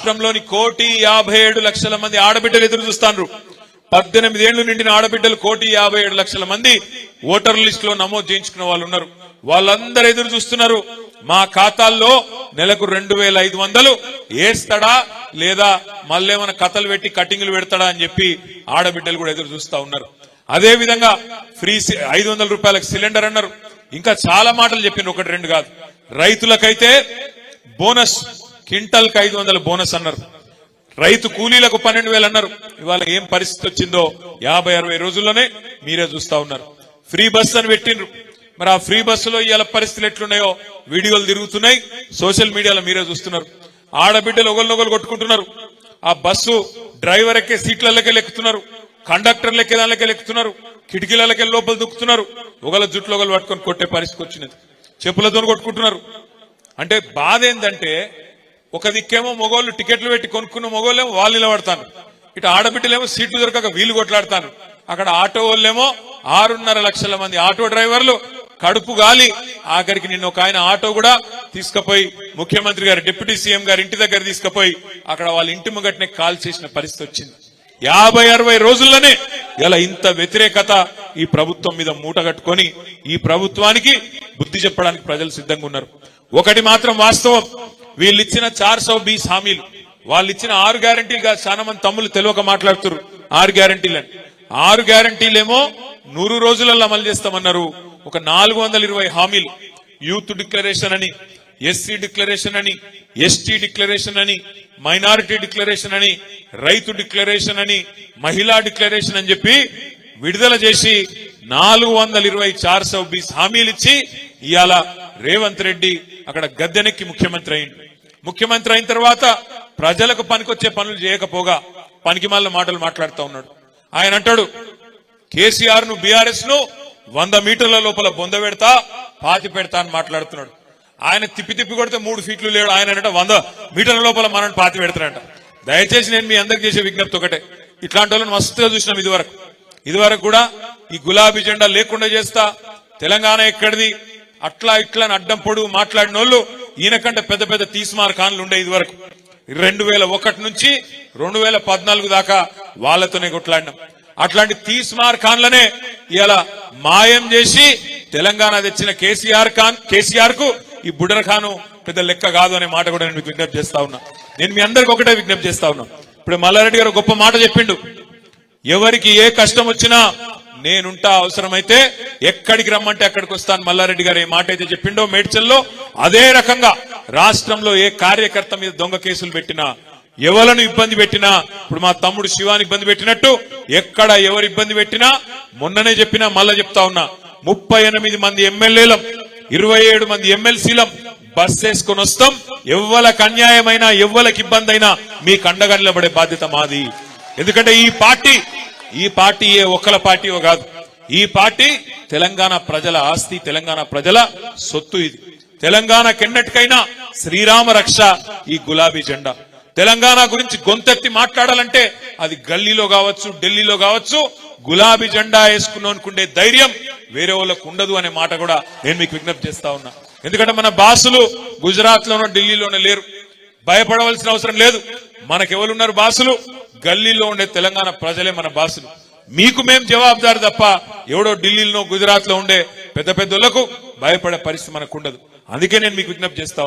రాష్ట్రంలోని కోటి యాభై ఏడు లక్షల మంది ఆడబిడ్డలు ఎదురు చూస్తాండ్రు. పద్దెనిమిది ఏళ్ళు నిండిన ఆడబిడ్డలు కోటి యాభై ఏడు లక్షల మంది ఓటర్ లిస్ట్లో నమోదు చేయించుకున్న వాళ్ళు ఉన్నారు. వాళ్ళందరూ ఎదురు చూస్తున్నారు. మా ఖాతాల్లో నెలకు రెండు వేల ఐదు వందలు ఏస్తాడా లేదా మళ్ళేమైనా కథలు పెట్టి కటింగ్లు పెడతాడా అని చెప్పి ఆడబిడ్డలు కూడా ఎదురు చూస్తా ఉన్నారు. అదే విధంగా ఫ్రీ సి- ఐదు వందల రూపాయలకు సిలిండర్ అన్నారు. ఇంకా చాలా మాటలు చెప్పింది ఒకటి రెండు కాదు. రైతులకైతే బోనస్ క్వింటల్కి ఐదు వందల బోనస్ అన్నారు. రైతు కూలీలకు పన్నెండు వేలు అన్నారు. ఇవాళ ఏం పరిస్థితి వచ్చిందో యాభై అరవై రోజుల్లోనే మీరే చూస్తా ఉన్నారు. ఫ్రీ బస్ అని పెట్టిండ్రు. మరి ఆ ఫ్రీ బస్సులో ఇవాళ పరిస్థితులు ఎట్లున్నాయో వీడియోలు తిరుగుతున్నాయి. సోషల్ మీడియాలో మీరే చూస్తున్నారు. ఆడబిడ్డలు ఒకరినొకరు కొట్టుకుంటున్నారు. ఆ బస్సు డ్రైవర్ ఎక్కే సీట్లలోకి లెక్కుతున్నారు. కండక్టర్లు ఎక్కే దానికే ఎక్కుతున్నారు కిటికీలకే లోపల దుక్కుతున్నారు. ఒకళ్ళ జుట్లు ఒకళ్ళు పట్టుకొని కొట్టే పరిస్థితి వచ్చినది చెప్పులతో కొట్టుకుంటున్నారు. అంటే బాధ ఏంటంటే ఒక దిక్కేమో మొగోళ్ళు టికెట్లు పెట్టి కొనుక్కున్న మొగోళ్ళేమో వాళ్ళు నిలబడతాను ఇటు ఆడబిడ్డలేమో సీట్లు దొరకక వీలు కొట్లాడతాను అక్కడ ఆటో వాళ్ళేమో ఆరున్నర లక్షల మంది ఆటో డ్రైవర్లు కడుపు గాలి. ఆఖరికి నిన్న ఒక ఆయన ఆటో కూడా తీసుకుపోయి ముఖ్యమంత్రి గారు డిప్యూటీ సీఎం గారు ఇంటి దగ్గర తీసుకుపోయి అక్కడ వాళ్ళ ఇంటి ముంగట్నే కాల్ చేసిన పరిస్థితి వచ్చింది. యాభై అరవై రోజుల్లోనే ఇలా ఇంత వ్యతిరేకత ఈ ప్రభుత్వం మీద మూట కట్టుకొని ఈ ప్రభుత్వానికి బుద్ధి చెప్పడానికి ప్రజలు సిద్ధంగా ఉన్నారు. ఒకటి మాత్రం వాస్తవం. వీళ్ళు ఇచ్చిన చార్ సౌ బీస్ హామీలు వాళ్ళు ఇచ్చిన ఆరు గ్యారంటీలు కాదు చాలా మంది తమ్ముళ్ళు తెలియక మాట్లాడుతున్నారు ఆరు గ్యారంటీలని. ఆరు గ్యారంటీలేమో నూరు రోజులలో అమలు చేస్తామన్నారు. ఒక నాలుగు వందల ఇరవై హామీలు. యూత్ డిక్లరేషన్ అని ఎస్సీ డిక్లరేషన్ అని ఎస్టీ డిక్లరేషన్ అని మైనారిటీ డిక్లరేషన్ అని రైతు డిక్లరేషన్ అని మహిళా డిక్లరేషన్ అని చెప్పి విడుదల చేసి నాలుగు వందల ఇరవై చార్ సౌ బీస్ హామీలు ఇచ్చి ఇవాళ రేవంత్ రెడ్డి అక్కడ గద్దెనెక్కి ముఖ్యమంత్రి అయింది ముఖ్యమంత్రి అయిన తర్వాత ప్రజలకు పనికొచ్చే పనులు చేయకపోగా పనికి మాటలు మాట్లాడుతూ ఉన్నాడు. ఆయన అంటాడు కేసీఆర్ను బీఆర్ఎస్ను వంద మీటర్ల లోపల బొంద పెడతా పాతి పెడతా అని మాట్లాడుతున్నాడు. ఆయన తిప్పి తిప్పి కొడితే మూడు ఫీట్లు లేడు. ఆయన అంటే వంద మీటర్ల లోపల మనం పాతి పెడతాడంట దయచేసి నేను మీ అందరికి చేసే విజ్ఞప్తి ఒకటే. ఇట్లాంటి వాళ్ళని మస్తుగా చూసినాం ఇదివరకు. ఇదివరకు కూడా ఈ గులాబీ జెండా లేకుండా చేస్తా తెలంగాణ ఎక్కడిది? అట్లా ఇట్లా అని అడ్డం పొడుగు మాట్లాడిన వాళ్ళు ఈయనకంటే పెద్ద పెద్ద తీస్మార్ ఖాన్లు ఉండే ఇదివరకు. రెండు వేల ఒకటి నుంచి రెండు వేల పద్నాలుగు దాకా వాళ్ళతోనే కొట్లాడినాం. అట్లాంటి తీస్మార్ ఖాన్లనే ఇలా మాయం చేసి తెలంగాణ తెచ్చిన కేసీఆర్ ఖాన్ కేసీఆర్కు ఈ బుడర్ ఖాను పెద్ద లెక్క కాదు అనే మాట కూడా నేను మీకు విజ్ఞప్తి చేస్తా ఉన్నా. నేను మీ అందరికి ఒకటే విజ్ఞప్తి చేస్తా ఉన్నా. ఇప్పుడు మల్లారెడ్డి గారు గొప్ప మాట చెప్పిండు. ఎవరికి ఏ కష్టం వచ్చినా నేనుంటా అవసరమైతే ఎక్కడికి రమ్మంటే అక్కడికి వస్తాను. మల్లారెడ్డి గారు ఏ మాట అయితే చెప్పిండో మేడ్చల్లో అదే రకంగా రాష్ట్రంలో ఏ కార్యకర్త మీద దొంగ కేసులు పెట్టినా ఎవలను ఇబ్బంది పెట్టినా ఇప్పుడు మా తమ్ముడు శివాని ఇబ్బంది పెట్టినట్టు ఎక్కడ ఎవరు ఇబ్బంది పెట్టినా మొన్ననే చెప్పినా మళ్ళా చెప్తా ఉన్నా ముప్పై ఎనిమిది మంది ఎమ్మెల్యేలం ఇరవై ఏడు మంది ఎమ్మెల్సీలం బస్ వేసుకుని వస్తాం. ఎవ్వలకు అన్యాయమైనా ఎవ్వలకి ఇబ్బంది అయినా మీ కండగా నిలబడే బాధ్యత మాది. ఎందుకంటే ఈ పార్టీ ఈ పార్టీ ఏ ఒక్కల పార్టీ కాదు. ఈ పార్టీ తెలంగాణ ప్రజల ఆస్తి తెలంగాణ ప్రజల సొత్తు ఇది. తెలంగాణ కెన్నటికైనా శ్రీరామ రక్ష ఈ గులాబీ జెండా. తెలంగాణ గురించి గొంతెత్తి మాట్లాడాలంటే అది గల్లీలో కావచ్చు ఢిల్లీలో కావచ్చు గులాబీ జెండా వేసుకున్నోనుకుండే ధైర్యం వేరే వాళ్ళకు ఉండదు అనే మాట కూడా నేను మీకు విజ్ఞప్తి చేస్తా ఉన్నా. ఎందుకంటే మన బాసులు గుజరాత్ లోనో ఢిల్లీలోనో లేరు. భయపడవలసిన అవసరం లేదు. మనకెవరున్నారు బాసులు? గల్లీలో ఉండే తెలంగాణ ప్రజలే మన బాసులు. మీకు మేం జవాబుదారు తప్ప ఎవడో ఢిల్లీలో గుజరాత్లో ఉండే పెద్ద పెద్దలకు భయపడే పరిస్థితి మనకు ఉండదు. అందుకే నేను మీకు విజ్ఞప్తి చేస్తా